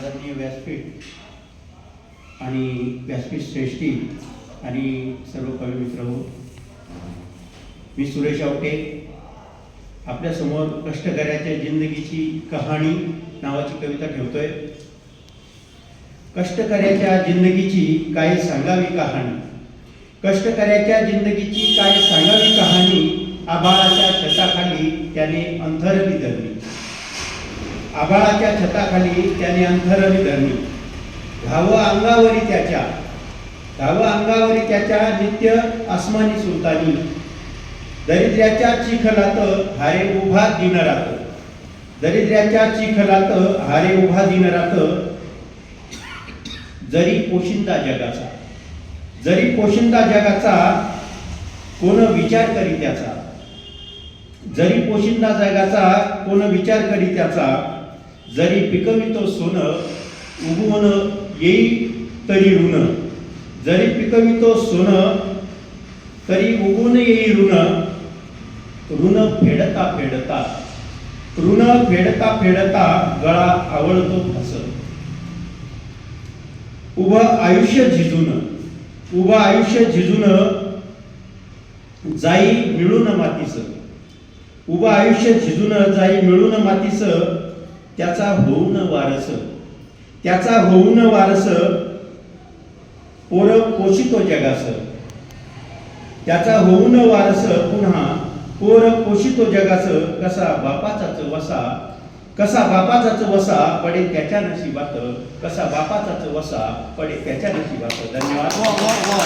आदरणीय व्यासपीठ आणि व्यासपीठ श्रेष्ठी आणि सर्व कवी मित्र हो. मी सुरेश आवटे आपल्यासमोर कष्टकऱ्याच्या जिंदगीची कहाणी नावाची कविता ठेवतोय. कष्टकऱ्याच्या जिंदगीची काय सांगावी कहाणी. कष्टकऱ्याच्या जिंदगीची काय सांगावी कहाणी आबाळाच्या छताखाली त्याने अंथरली धरली आबाळाच्या छताखाली त्याने अंथरणी धरली. घाव अंगावरी त्याच्या. घाव अंगावरी त्याच्या नित्य आसमानी सुलतानी. दरिद्र्याच्या चिखलात हारे उभा दिन राहत दरिद्र्याच्या चिखलात हारे उभा दिन राहत जरी पोशिंदा जगाचा. जरी पोशिंदा जगाचा कोण विचार करी त्याचा? जरी पोशिंदा जगाचा कोण विचार करी त्याचा? जरी पिकवितो सोनं उगवून येई तरी ऋण. जरी पिकवितो सोनं तरी उगवून येई ऋण. ऋण फेडता फेडता ऋण फेडता फेडता गळा आवळतो फसत उभं आयुष्य झिजून उभं आयुष्य झिजून जाई मिळून मातीस उभं आयुष्य झिजून जाई मिळून मातीस त्याचा होऊन वारस. त्याचा होऊन वारस पोर पोषितो जगास. त्याचा होऊन वारस पुन्हा पोर पोषितो जगास. कसा बापाचाच वसा कसा बापाचाच वसा पडे त्याच्या नशिबात. कसा बापाचाच वसा पडे त्याच्या नशिबात. धन्यवाद.